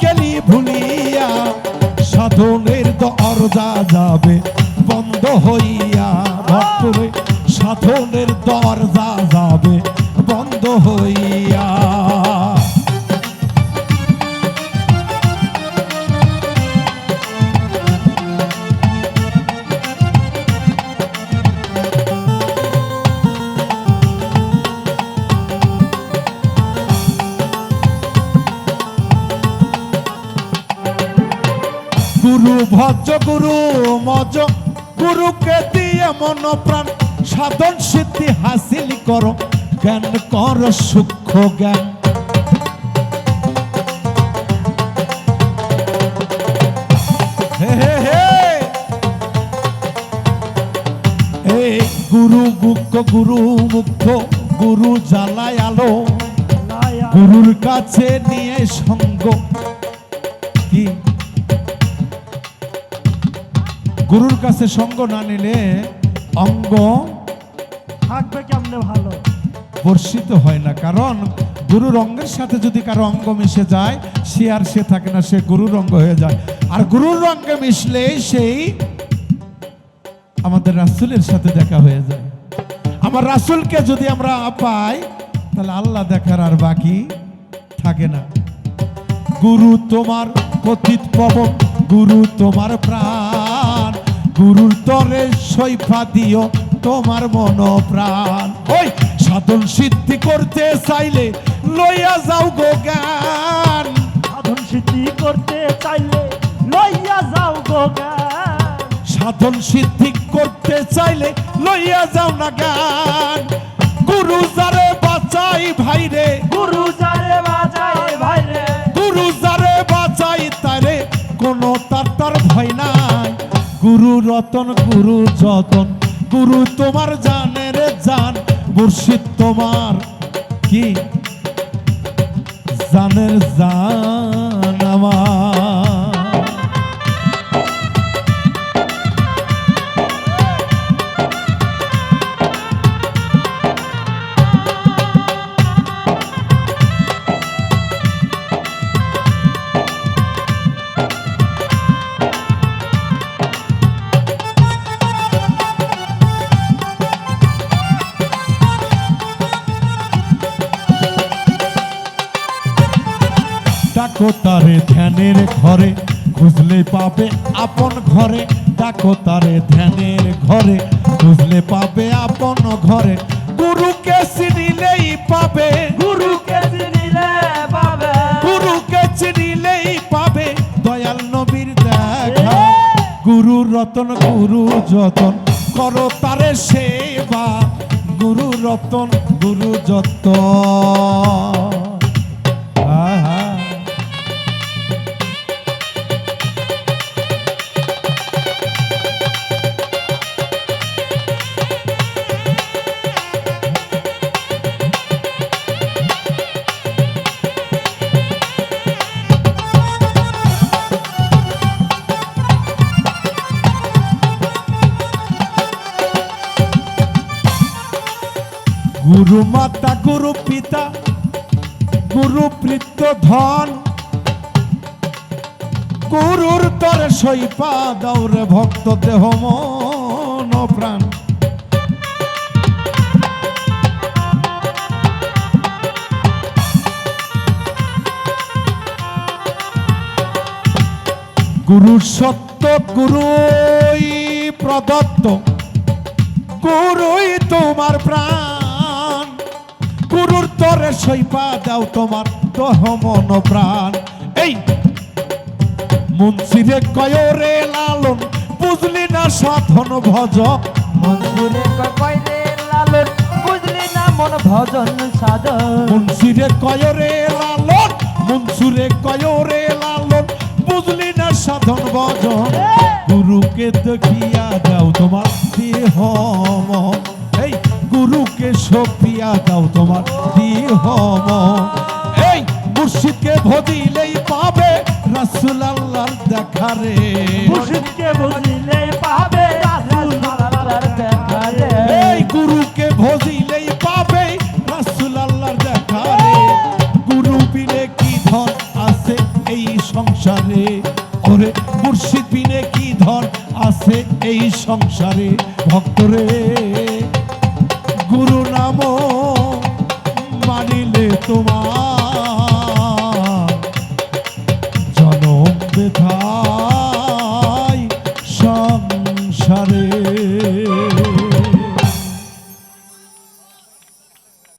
কেলি ভুলিয়া? সাধনের দরজা যাবে বন্ধ হইয়া। ভক্তরে সাধনের দরজা যাবে বন্ধ হইয়া। গুরু ভজ গুরু মজ গুরুকে দিয়ে মন প্রাণ। সাধন সিদ্ধি হাসিল করো জ্ঞান কর সূক্ষ্ম জ্ঞান। হে হে হে। এই গুরু মুখ্য গুরু মুখ্য গুরু জ্বালায় আলো। গুরুর কাছে নিয়ে সঙ্গ। গুরুর কাছে সঙ্গ না নিলে অঙ্গ থাকবে কেমনে ভালো? বর্ষিত হয় না। কারণ গুরুর অঙ্গের সাথে যদি কারও অঙ্গ মিশে যায় সে আর সে থাকে না সে গুরুর অঙ্গ হয়ে যায়। আর গুরুর অঙ্গে মিশলে সেই আমাদের রাসূলের সাথে দেখা হয়ে যায়। আমার রাসূলকে যদি আমরা পাই তাহলে আল্লাহ দেখার আর বাকি থাকে না। গুরু তোমার পতিত পবন গুরু তোমার প্রাণ। গুরুর তরে সৈফা দিও তোমার মন প্রাণ ওই সাধন সিদ্ধি করতে চাইলে লইয়া যাও গো জ্ঞান। সাধন সিদ্ধি করতে চাইলে লইয়া যাও গো জ্ঞান। সাধন সিদ্ধি করতে চাইলে লইয়া যাও না জ্ঞান। গুরু যারে বাঁচাই ভাইরে গুরু যারে বাজায় ভাই রে। গুরু যারে বাঁচাই তারে কোনো তার তার ভয় নাই। গুরু রতন গুরু যতন। গুরু তোমার জানের জান মুর্শিদ তোমার কি? জানের জান আমার। ডাকো তারে ধ্যানের ঘরে খুঁজলে পাবে আপন ঘরে। ডাকো তারে ধ্যানের ঘরে খুঁজলে পাবে আপন ঘরে। গুরুকে চিনিলেই পাবে। গুরুকে চিনিলে পাবে। গুরুকে চিনিলেই পাবে। দয়াল নবীর দেখা। গুরু রতন গুরু যতন করো তারে সেবা। গুরু রতন গুরু যতন। গুরু মাতা, গুরু পিতা, গুরু প্রীত ধন। গুরুর তরে সইপা দৌড়ে ভক্ত দেহ, মন প্রাণ। গুরু সত্য গুরুই প্রদত্ত। গুরুই তোমার প্রাণ। গুরুর তরে সইপা দাও তোমার দহ মন প্রাণ। এই মুন্সিরে কয়রে লালন বুঝলি না সাধন ভজ মনসুরে কইরে লালন বুঝলি না মন ভজন সাধন? মুন্সিরে কয়রে লালন মুন্সুরে কয়রে লালন বুঝলি না সাধন ভজ গুরুকে দেখিয়া দাও তোমার দেহ মন। গুরুকে সপিয়া দাও তোমার দেহ মন। এই মুর্শিদকে ভজিলেই পাবে রাসুল আল্লাহর দেখা রে। মুর্শিদকে বুঝিলে পাবে রাসূল আল্লাহর দেখা রে। এই গুরুকে ভজিলেই পাবে রাসুল আল্লাহর দেখা রে। গুরু বিনে কি ধন আছে এই সংসারে? ওরে মুর্শিদ বিনে কি ধন আছে এই সংসারে? ভক্তরে গুরু নাম মানিলে তোমার জনম বেথা